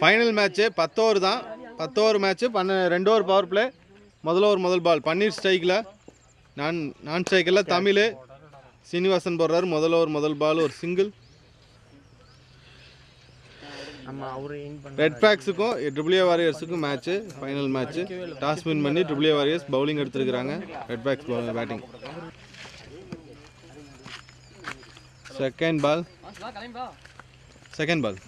Final match பத்து over தான். பத்து ஓவர் மேட்ச்சு பண்ண ரெண்டு ஓவர் பவர் பிளே முதல் ஓவர் முதல் பால் பன்னீர் ஸ்ட்ரைக்கில் நான் நான் ஸ்ட்ரைக்கில் தமிழ். சீனிவாசன் போடுறாரு. முதல் ஓவர் முதல் பால் ஒரு சிங்கிள் ரெட் பேக்ஸுக்கும் Triple A வாரியர்ஸுக்கும் match final match toss win பண்ணி ட்ரிபிள்ஏ வாரியர்ஸ் பவுலிங் எடுத்துருக்காங்க Red Backs batting second ball second ball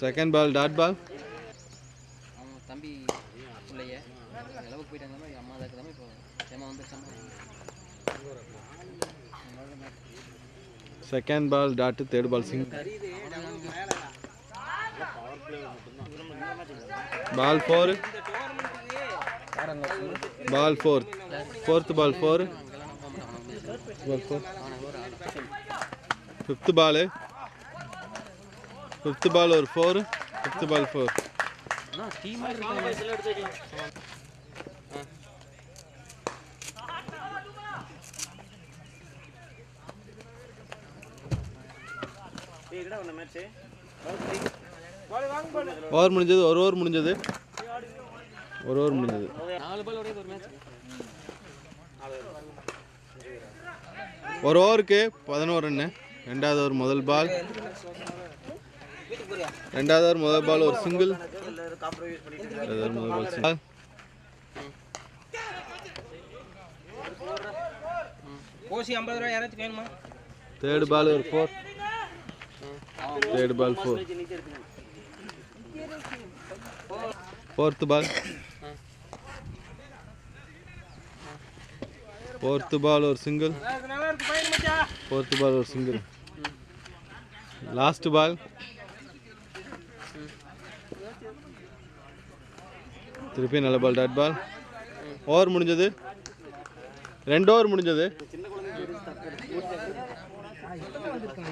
second ball dot ball அவன் தம்பி பிள்ளைய நிலவுக்கு போயிட்டாங்க அம்மா தான் இருக்கிறாம இப்போ ஏமா வந்துருச்சாமா second ball dot third ball single ball four ball four fourth ball four ball four fifth ball fifth ball ஒரு ஃபோர் ஃபிஃப்த் பால் ஃபோர் டீமாக இருக்காங்க ஓவர் முடிஞ்சது ஒரு ஓவர் முடிஞ்சது ஒரு ஓவர் முடிஞ்சது நாலு பால் உடையது ஒரு மேட்ச் ஒரு ஓவருக்கு பதினோரு ரன்னு. ரெண்டாவது ஓவர் முதல் பால் ரெண்டாவது ஓவர் முதல் பால் ஒரு சிங்கிள் முதல் பால் தேர்ட் பால் ஒரு four third ball four fourth ball fourth ball ஒரு சிங்கிள் நல்லா ஃபோர்த் பால் ஒரு சிங்கிள் லாஸ்ட் பால் திருப்பி நல்ல பால் டாட் பால் ஓவர் முடிஞ்சது. ரெண்டு ஓவர் முடிஞ்சது.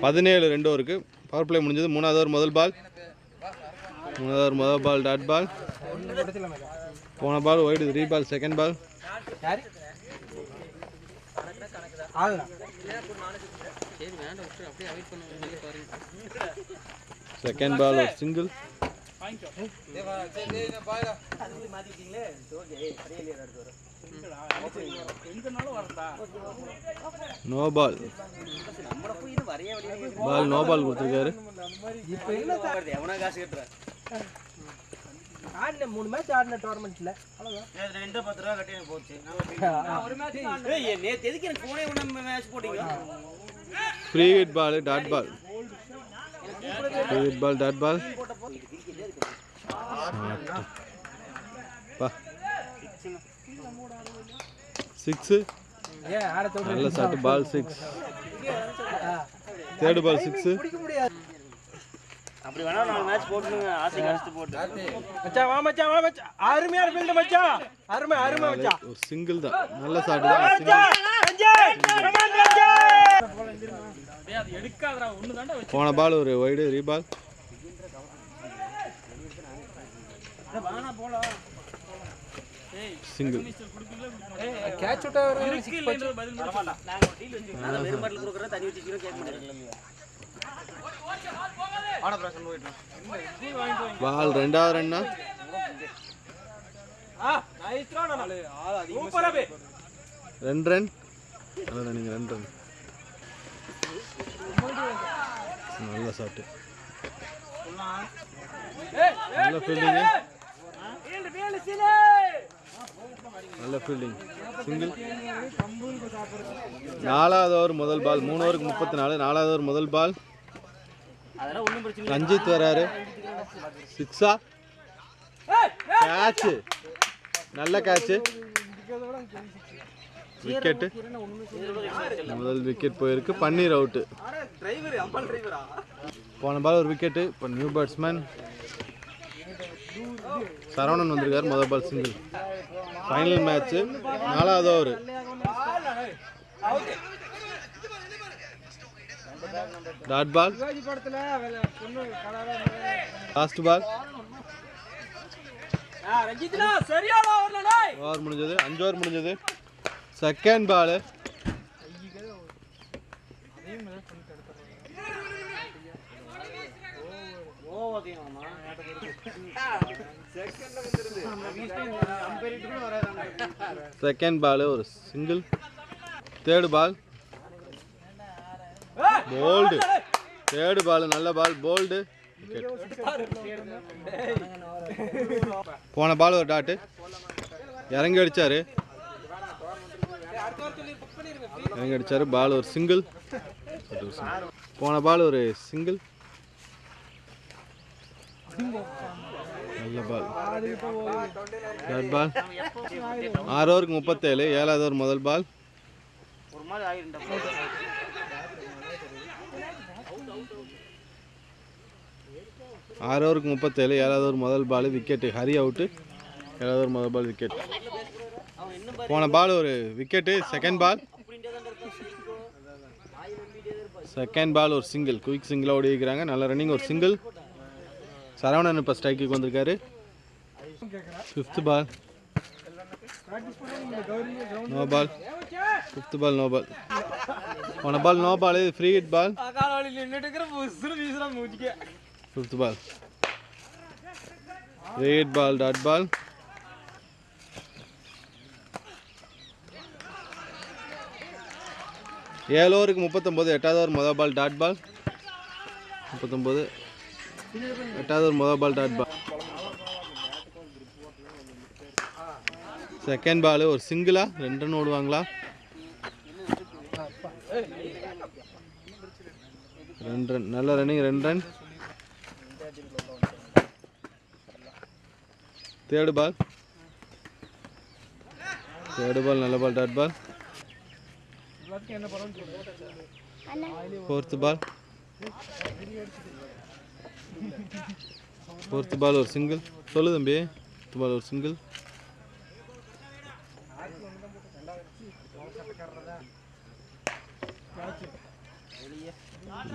பதினேழு ரெண்டு ஓவருக்கு பவர் பிளே முடிஞ்சது. மூணாவது ஓவர் முதல் பால் மூணாவது ஓவர் முதல் பால் டாட் பால் போன ball wide re ball second பால் யாரு ஆளுங்க சரி வேண்டாம் விட்டு அப்படியே அவாய்ட் பண்ண வெளியே பாருங்க செகண்ட் பால் ஒரு single no ball ball no ball கொடுத்துருக்காரு இப்போ என்ன எவனா காசு கட்டுறேன் ஆடின மூணு மேட்ச் ஆடின டோர்னமெண்ட்ல நேத்து ரெண்டு பத்து ரூபா கட்டி எனக்கு போச்சு ஏய், நேத்து எதுக்கு எனக்கு போனே ஒண்ணு மேட்ச் போட்டீங்க free hit ball dot ball free hit ball dot ball பா சிக்ஸு ஏன் ஆட சொல்றேன் நல்ல shot ball six third ball six அப்படி வேணா நாலு மேட்ச் போட்டுங்க ஆசை கழிச்சு போட்டு. மச்சான் வா மச்சான் வா மச்சான் அருமையான ஃபீல்டு மச்சான் அருமை அருமை மச்சான் ஒரு சிங்கிள் தான். நல்ல சாட்டு தான். சிங்கிள் போன பால் ஒரு ஒய்டு ரீபால் சிங்கிள் கேட்ச் விட்டா நாங்க டீல் வச்சுக்கிறோம் வெறும் பாட்டில் கொடுக்குறோம். தண்ணி வச்சுக்கிறோம் கேட்க மாட்டேங்க பால் ரெண்டாவது ரன்னா? ரெண்டு ரன்? நல்ல ரன்னிங் ரெண்டு ரன். நல்ல சாட்டு நல்ல ஃபீல்டிங்கு நல்ல ஃபீல்டிங் சிங்கிள் நாலாவது ஓவர் முதல் பால் மூணு ஓவருக்கு முப்பத்தி நாலு. நாலாவது ஓவர் முதல் பால் அதெல்லாம் பிரச்சனை ரஞ்சித் வராரு. சிக்ஸா? கேட்சு நல்ல கேட்சு விக்கெட்டு முதல் விக்கெட் போயிருக்கு. பன்னீர் அவுட்டு போன பால் ஒரு விக்கெட்டு இப்போ நியூ பேட்ஸ்மேன் சரவணன் வந்திருக்காரு. முதல் பால் சிங்கிள் ஃபைனல் மேட்ச்சு நாலாவது over dot ball last ball over முடிஞ்சது. அஞ்சு ஓவர் முடிஞ்சது. செகண்ட் பால் செகண்ட் பால் ஒரு single third ball bowled third ball நல்ல பால் போல்டு போன பால் ஒரு டாட்டு இறங்கி அடிச்சாரு. இறங்கி அடிச்சாரு பால் ஒரு சிங்கிள் போன பால் ஒரு சிங்கிள் நல்ல பால் பால் ஆறு ஓவருக்கு முப்பத்தேழு ஏழாவது ஓவர் முதல் பால் ஆறு ஓவருக்கு முப்பத்தேழு ஏழாவது ஒரு முதல் பால் விக்கெட்டு ஹரி அவுட்டு ஏழாவது ஒரு முதல் பால் விக்கெட் போன பால் ஒரு wicket second ball second ball ஒரு சிங்கிள் குயிக் சிங்கிளாக ஓடி வைக்கிறாங்க நல்ல ரன்னிங் ஒரு சிங்கிள் சரவணன் இப்போ ஸ்ட்ரைக்குக்கு வந்திருக்காரு. Fifth ball no ball fifth ball no ball போன ball no ball free hit ball காலாவளி fifth ball free ball dot ball ஏழு ஓவருக்கு முப்பத்தொம்போது எட்டாவது ஓவர் மொதல் பால் டாட் பால் முப்பத்தொம்போது எட்டாவது ஒரு மொதல் பால் டாட் பால் செகண்ட் பால் ஒரு சிங்கிளா ரெண்டு ரன் ஓடுவாங்களா? ரெண்டு ரன் நல்ல ரன்னிங் ரெண்டு run third ball third ball நல்ல ball dot ball fourth ball fourth ball ஒரு சிங்கிள் சொல்லு தம்பி. ஃபோர்த்து பால் ஒரு சிங்கிள்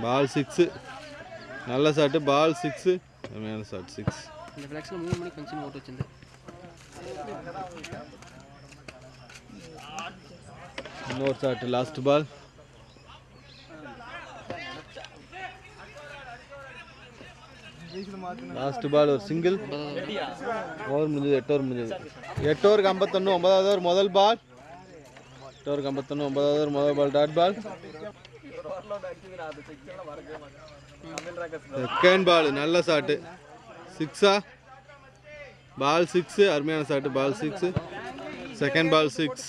பால் சிக்ஸு நல்ல ஷாட்டு பால் சிக்ஸு அருமையான ஷாட் சிக்ஸ் இந்த ஃப்ளெக்ஸில் மூணு மணிக்கு ஃபங்க்ஷன் ஓட்டு வச்சிருந்தேன். இன்னொரு shot last ball last ball ஒரு சிங்கிள் ஓவர் முடிஞ்சது எட்டு ஓவர் முடிஞ்சது. எட்டு ஓவருக்கு ஐம்பத்தொன்று ஒன்பதாவது ஓவர் முதல் பால் எட்டு ஓவருக்கு ஐம்பத்தொன்று ஒன்பதாவது ஓவர் முதல் பால் டாட் பால் செகண்ட் பால் நல்ல ஷாட்டு சிக்ஸா? பால் சிக்ஸு அருமையான shot ball six. Second ball six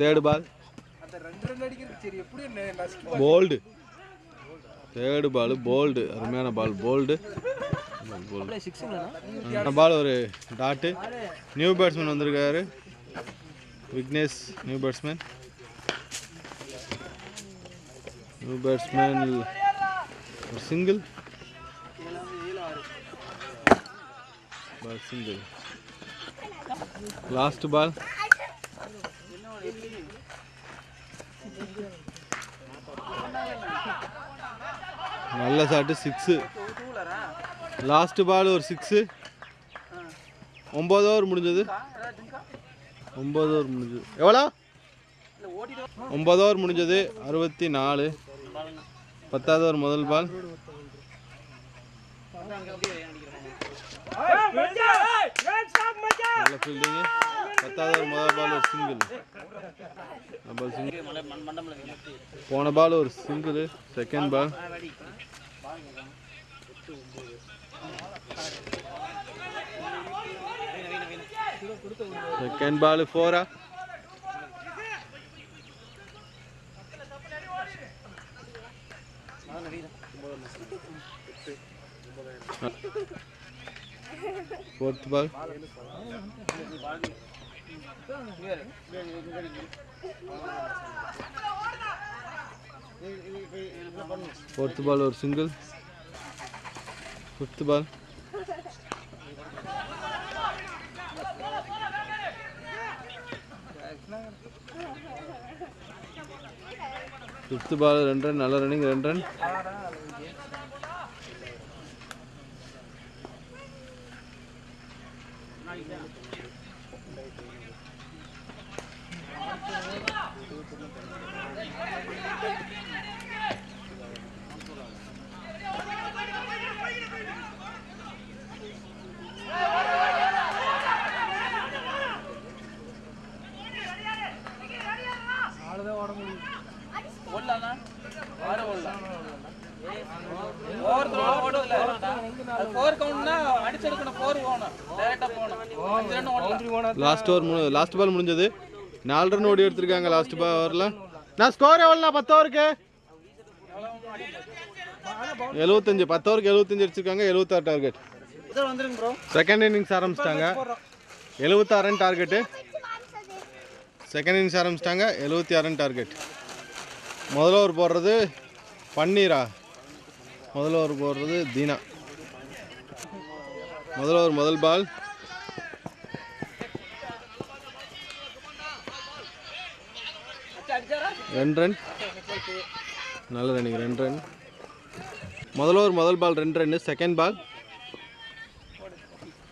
third ball bowled third ball bowled அருமையான பால் போல்டு பால் ஒரு டாட்டு நியூ பேட்ஸ்மேன் வந்திருக்காரு. Vignesh new batsman new batsman ஒரு single ball single last ball நல்ல shot six last ball ஒரு six ஒம்பது over முடிஞ்சது. ஒம்பது over முடிஞ்சது. எவ்வளோ? ஒம்பது ஓவர் முடிஞ்சது. அறுபத்தி நாலு. பத்தாவது ஒரு முதல் பால். நல்ல ஃபீல்டிங்கு பத்தாவது ஒரு முதல் பால் ஒரு சிங்கிள் சிங்கிள் போன பால் ஒரு single second ball second ball ஃபோரா fourth ball fourth ball ஒரு single fifth ball fifth ball ரெண்டு ரன் நல்ல ரன்னிங் ரெண்டு run Thank you. Last over M last ball முடிஞ்சது. நாலு ரன் ஓடி எடுத்திருக்காங்க லாஸ்ட் ஓவரில் நான் ஸ்கோர் எவ்வளோண்ணா? பத்து ஓவருக்கு எழுபத்தஞ்சு பத்து ஓவருக்கு எழுபத்தஞ்சு அடிச்சிருக்காங்க எழுபத்தாறு டார்கெட் செகண்ட் இன்னிங்ஸ் ஆரம்பிச்சிட்டாங்க. எழுபத்தாறு ரன் டார்கெட்டு செகண்ட் இன்னிங்ஸ் ஆரம்பிச்சிட்டாங்க எழுபத்தி ஆறு ரன் டார்கெட் முதல் ஓவர் போடுறது பன்னீரா. முதல் ஓவர் போடுறது தீனா. முதல் ஓவர் முதல் பால் ரெண்டு ரன் நல்ல ரன்னிங் ரெண்டு ரன் முதல்ல ஒரு முதல் பால் ரெண்டு run second ball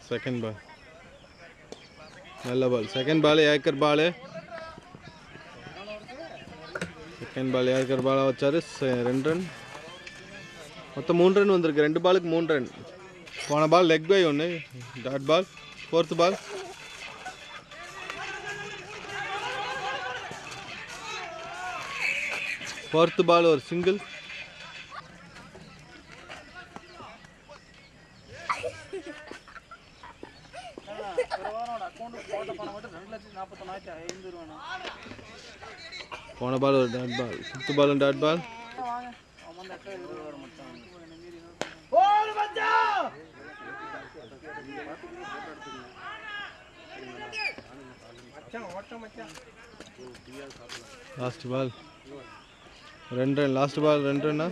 second ball நல்ல ball second ball yorker ball second ball yorker பாலாக வச்சார். செ- ரெண்டு ரன் மொத்தம் மூணு ரன் வந்திருக்கு. ரெண்டு பாலுக்கு மூணு ரன் போன பால் லெக் பை ஒன்று dot ball fourth ball fourth ball ஒரு சிங்கிள். போன பால் ஒரு dot ball fifth ball dot ball last ball ரெண்டு ரன் லாஸ்ட் பால் ரெண்டு ரன்னா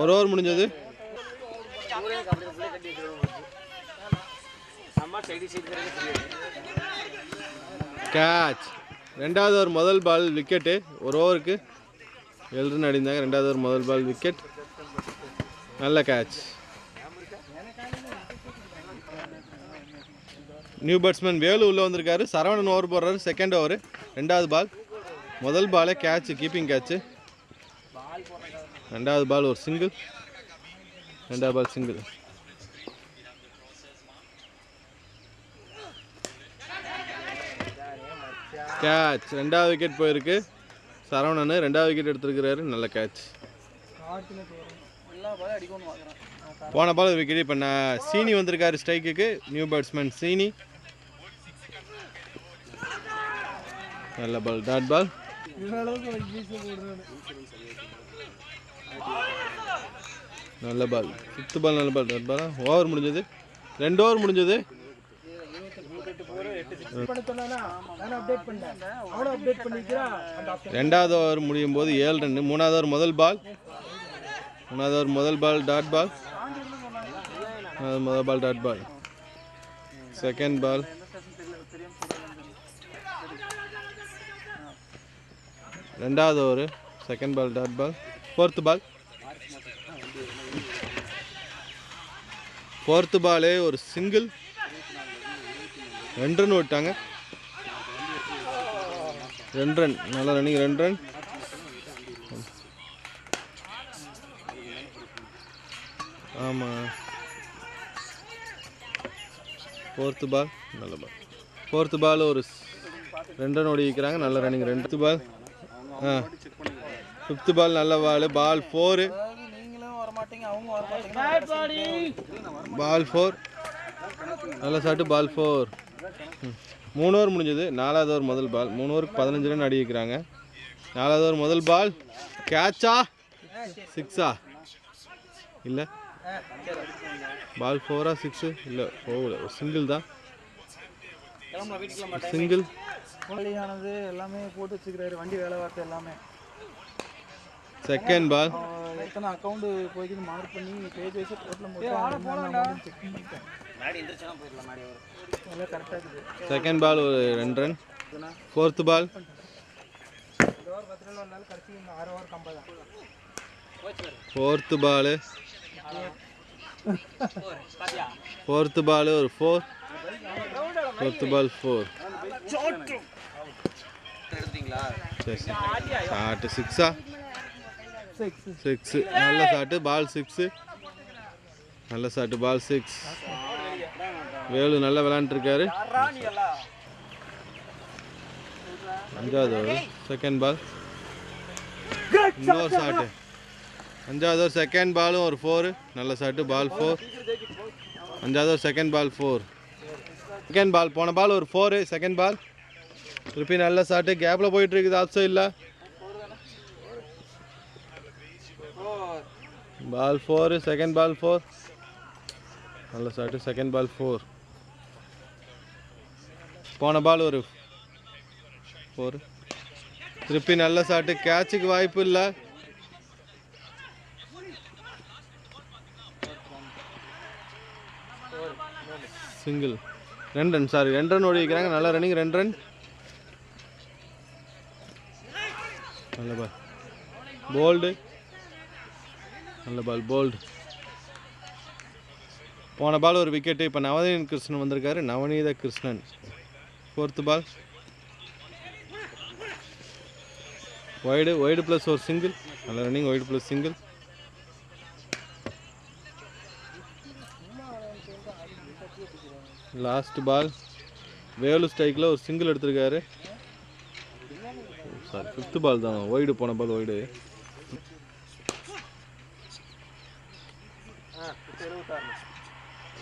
ஒரு ஓவர் முடிஞ்சது. கேட்ச் ரெண்டாவது ஓவர் முதல் பால் விக்கெட்டு ஒரு ஓவருக்கு ஏழு ரன் அடிந்தாங்க. ரெண்டாவது ஓவர் முதல் பால் விக்கெட் நல்ல கேட்ச் நியூ பேட்ஸ்மேன் வேலு உள்ளே வந்திருக்காரு. சரவணன் ஓவர் போடுறாரு. செகண்ட் ஓவர் ரெண்டாவது பால் முதல் பாலே கேட்ச் கீப்பிங் கேட்ச்சு ரெண்டாவது பால் ஒரு சிங்கிள் ரெண்டாவது பால் சிங்கிள் கேட்ச் ரெண்டாவது விக்கெட் போயிருக்கு. சரவணன் ரெண்டாவது விக்கெட் எடுத்திருக்கிறாரு. நல்ல கேட்ச் போன பால் விக்கெட் இப்போ நான் சீனி வந்திருக்காரு ஸ்ட்ரைக்குக்கு நியூ பேட்ஸ்மேன் சீனி. நல்ல பால் டாட் பால் நல்ல பால் ஃபிஃப்த் பால் நல்ல பால் டாட் பால் ஓவர் முடிஞ்சது. ரெண்டு ஓவர் முடிஞ்சது. ரெண்டாவது ஓவர் முடியும் போது ஏழு ரெண்டு மூணாவது ஓவர் முதல் பால் மூணாவது ஓவர் முதல் பால் டாட் பால் மூணாவது முதல் பால் டாட் பால் செகண்ட் பால் ரெண்டாவது over second ball dot ball fourth ball fourth பாலே ஒரு சிங்கிள் ரெண்டு ரன் விட்டாங்க. ரெண்டு ரன் நல்லா ரன்னிங் ரெண்டு ரன் ஆமாம் ஃபோர்த்து பால் நல்ல பால் ஃபோர்த்து பால் ஒரு ரெண்டு ரன் ஓடி வைக்கிறாங்க நல்ல ரன்னிங் ரெண்டு பால் ஃபிஃப்த்து பால் நல்ல பால் பால் ஃபோரு பால் ஃபோர் நல்ல சாட்டு பால் ஃபோர் மூணு ஓவர் முடிஞ்சது. நாலாவது ஓவர் முதல் பால் மூணு ஓவருக்கு பதினஞ்சு ரன் அடி வைக்கிறாங்க நாலாவது ஓவர் முதல் பால் கேட்சா சிக்ஸா இல்லை. பால் ஃபோரா சிக்ஸு இல்லை போகல. ஒரு சிங்கிள் தான். சிங்கிள் வழியானது எல்லாமே போட்டு வச்சுக்கிறாரு வண்டி வேலை வார்த்தை எல்லாமே. செகண்ட் பால் எத்தனை அக்கௌண்ட் போய்க்குது மார்க் பண்ணி பேஜ் வைஸ் டோட்டல் போட்டு செக் பண்ணிட்டேன். எல்லாம் கரெக்டாக இருக்குது. செகண்ட் பால் ஒரு ரெண்டு ரன் ஃபோர்த்து பால் இந்த ஓவர் பத்து ரன் வந்தாலும் கடைசி இந்த ஆறு ஓவர் கம்பா தான். ஃபோர்த்து பால் ஃபோர்த்து பால் ஒரு ஃபோர் ஃபோர்த்து பால் ஃபோர் சரி சிக்ஸா? சிக்ஸ். நல்ல ஷாட்டு பால் சிக்ஸு. நல்ல ஷாட்டு பால் சிக்ஸ். வேலு நல்லா விளாண்டுருக்காரு அஞ்சாவது ஓவர் செகண்ட் பால் இன்னொரு ஷாட்டு அஞ்சாவது ஓவர் செகண்ட் பாலும் ஒரு ஃபோரு நல்ல ஷாட்டு பால் ஃபோர் அஞ்சாவது ஒரு second ball four second ball போன பால் ஒரு ஃபோரு செகண்ட் பால் திருப்பி நல்ல ஷாட்டு கேப்பில் போயிட்டு இருக்குது ஆஃப் சைடில் ball four second ball four நல்ல ஷாட்டு செகண்ட் பால் ஃபோர் போன பால் ஒரு ஃபோர் திருப்பி நல்ல ஷாட்டு கேட்சுக்கு வாய்ப்பு இல்லை. சிங்கிள் ரெண்டு ரன் சாரி ரெண்டு ரன் ஓடி வைக்கிறாங்க நல்ல ரன்னிங் ரெண்டு ரன் நல்ல பால் போல்டு நல்ல பால் போல்டு போன பால் ஒரு விக்கெட்டு இப்போ நவநீதன் கிருஷ்ணன் வந்திருக்காரு. Navaneetha Krishnan. Fourth ball wide wide plus ஒரு சிங்கிள் நல்ல running wide plus single last ball Velu ஸ்ட்ரைக்கில் ஒரு சிங்கிள் எடுத்திருக்காரு. சாரி ஃபிஃப்த் பால் தான். ஒய்டு போன பால் ஒய்டு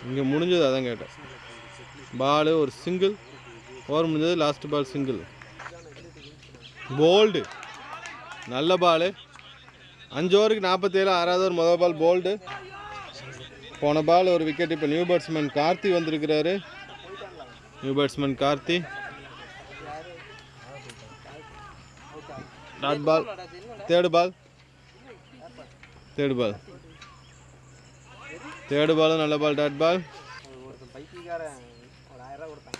இங்கே முடிஞ்சது அதான் கேட்டேன். பாலு ஒரு சிங்கிள் ஓவர் முடிஞ்சது லாஸ்ட் பால் சிங்கிள் போல்டு நல்ல பால் அஞ்சு ஓவருக்கு நாற்பத்தேழு ஆறாவது ஒரு முதல் பால் போல்டு போன பால் ஒரு விக்கெட் இப்போ நியூ பேட்ஸ்மேன் கார்த்தி வந்திருக்கிறாரு. New batsman Karthi. Dot ball third ball third ball third பாலும் நல்ல பால் டாட் பால் ஒருத்தன் பைத்தியக்காரன் ஒரு ஆயிரம் ரூபா கொடுத்தான்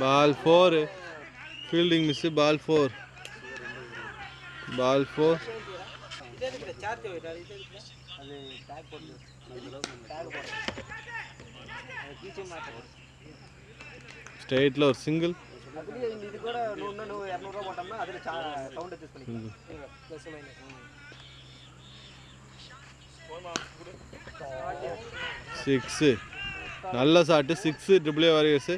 ball four fielding miss ball four ball four charge அது டேக் போட்டு டேக் போட்டு அது கீச்சே மாட்டேன் ஸ்ட்ரெயிட்டில் ஒரு சிங்கிள். சிக்ஸு நல்ல shot six triple A warriors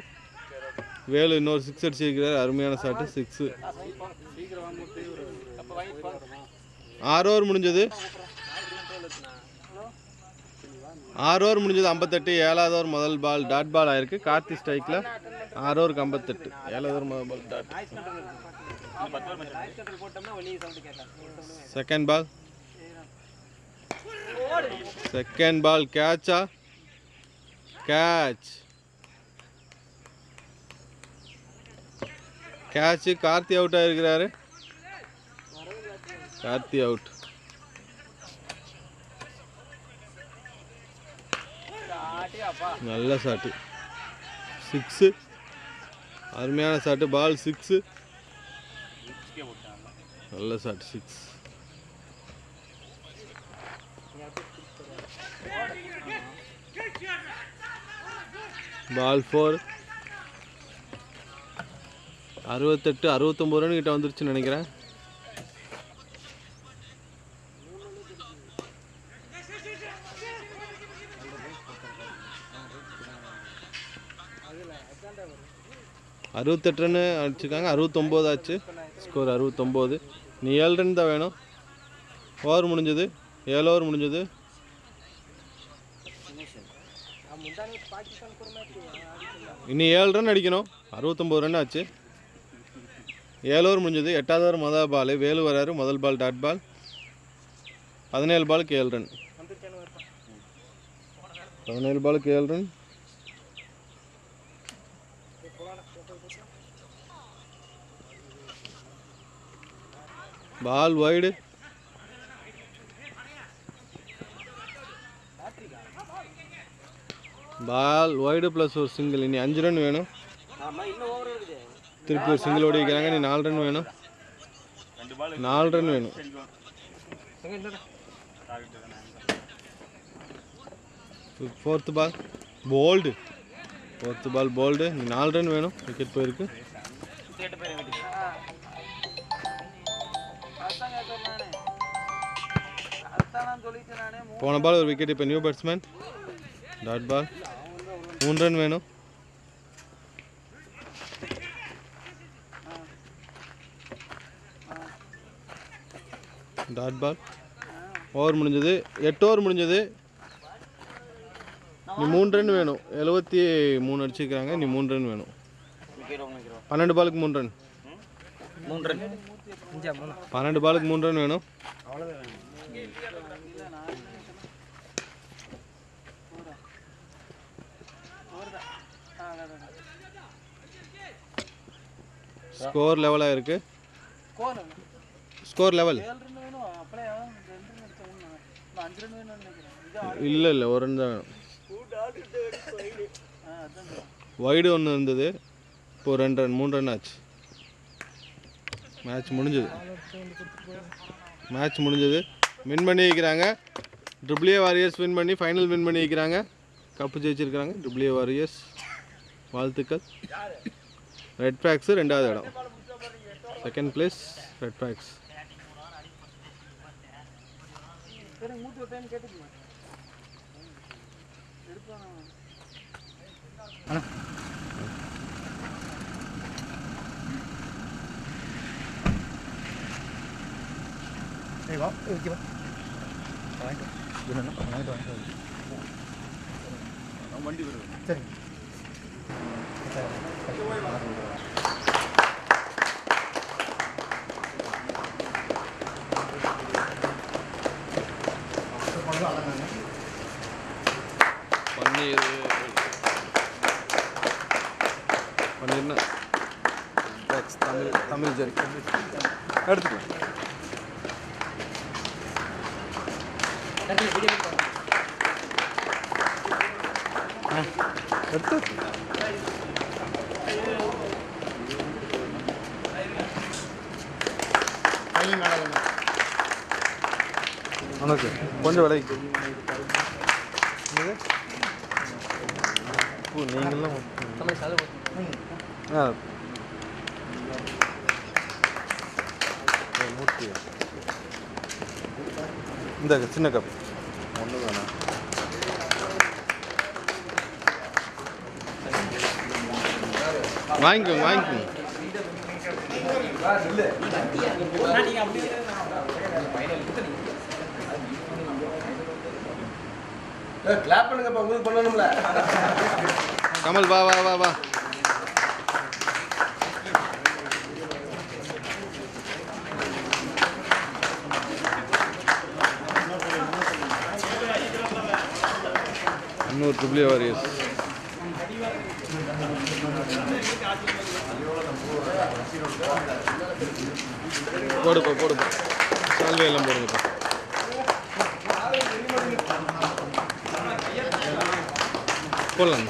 Velu இன்னொரு சிக்ஸ் அடிச்சிருக்கிறார். அருமையான ஷாட்டு சிக்ஸு ஆறு ஓவர் முடிஞ்சது. ஆறு ஓவர் முடிஞ்சது ஐம்பத்தெட்டு ஏழாவது ஓவர் முதல் பால் டாட் பால் ஆயிருக்கு. கார்த்தி ஸ்ட்ரைக்கில் ஆறு ஓவருக்கு ஐம்பத்தெட்டு ஏழாவது ஓவர் முதல் ball dot second ball second ball கேட்சா catch catch Karthi out ஆயிருக்கிறாரு. கார்த்தி அவுட் நல்ல ஷாட்டு சிக்ஸு அருமையான ஷாட்டு பால் சிக்ஸு நல்ல ஷாட் சிக்ஸ் பால் ஃபோர் அறுபத்தெட்டு அறுபத்தொம்பது ரன் கிட்ட வந்துருச்சுன்னு நினைக்கிறேன். அறுபத்தெட்டு ரன்னு அடிச்சிருக்காங்க. அறுபத்தொம்போது ஆச்சு. ஸ்கோர் அறுபத்தொம்போது. நீ ஏழு ரன் தான் வேணும். ஓவர் முடிஞ்சது. ஏழு ஓவர் முடிஞ்சது. இன்னும் ஏழு ரன் அடிக்கணும். அறுபத்தொம்போது ரன் ஆச்சு. ஏழு ஓவர் முடிஞ்சது. எட்டாவது ஓவர் முதல் பால் வேலு வராரு. முதல் பால் டாட் பால் பதினேழு பாலுக்கு ஏழு ரன் பதினேழு பாலுக்கு ஏழு run ball wide ball wide plus ஒரு சிங்கிள் இனி அஞ்சு ரன் வேணும். திருப்பூர் இன்னும் ஓவர் திருப்பி ஒரு சிங்கிள் ஓடி வைக்கிறாங்க. நீ நாலு ரன் வேணும். நாலு ரன் வேணும். Fourth ball bowled fourth ball bowled நீ நாலு ரன் வேணும். விக்கெட் போயிருக்கு. போன பால் ஒரு விக்கெட் இப்போ நியூ பேட்ஸ்மேன் டாட் பால் மூணு ரன் வேணும். டாட் பால் ஓவர் முடிஞ்சது. எட்டு ஓவர் முடிஞ்சது. நீ மூணு ரன் வேணும். எழுபத்தி மூணு அடிச்சிருக்காங்க நீ மூணு ரன் வேணும். பன்னெண்டு பாலுக்கு மூணு ரன் மூன்று ரன் பன்னெண்டு பாலுக்கு மூணு ரன் வேணும். ஸ்கோர் லெவலாக இருக்கு. ஸ்கோர் லெவல் இல்லை இல்லை ஒரு ரன் தான் வேணும். வைடு ஒன்று இருந்தது. இப்போ ரெண்டு ரன் மூணு ரன் ஆச்சு. மேட்ச் முடிஞ்சது. மேட்ச் முடிஞ்சது. வின் பண்ணி வைக்கிறாங்க. ட்ரிபிள்ஏ வாரியர்ஸ் வின் பண்ணி ஃபைனல் வின் பண்ணி வைக்கிறாங்க. கப்பு ஜெயிச்சிருக்கிறாங்க. ட்ரிபிள்ஏ வாரியர்ஸ் வாழ்த்துக்கள். ரெட் ஃபேக்ஸு ரெண்டாவது இடம். செகண்ட் பிளேஸ் ரெட் ஃபேக்ஸ் பன்னீர் வணக்கம் கொஞ்சம் விலைக்கு ஓ நீங்களாம் ஆ. இந்த சின்ன கப்பு ஒன்று வேணாம் வாங்கிக்கோங்க வாங்கிக்கோங்க கிளாப் பண்ணுங்கப்பா உங்களுக்கு பண்ணணும்ல. கமல் வா வா வா வா. இன்னொரு ட்ரிபிள் வாரியர்ஸ் போடுப்பா போடுப்பா. சால்வை எல்லாம் போடுங்கப்பா. போடலாம்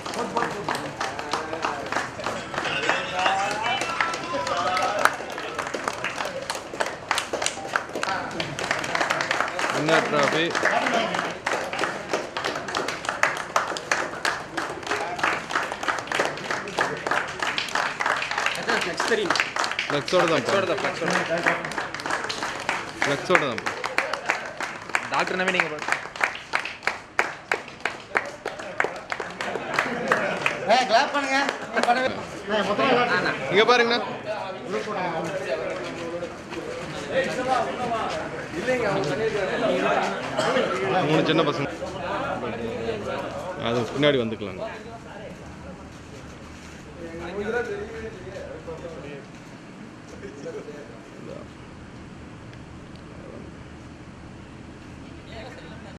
வின்னர் ட்ராஃபி நெக்ஸ்ட் தெரியும்? ஃப்ளெக்ஸோட தான் ஃப்ளெக்ஸோட தான் டாக்டர் நம்பி நீங்க கிளாப் பண்ணுங்க. இங்க பாருங்கண்ணா. மூணு சின்ன பசங்க. அது பின்னாடி வந்துக்கலாங்க.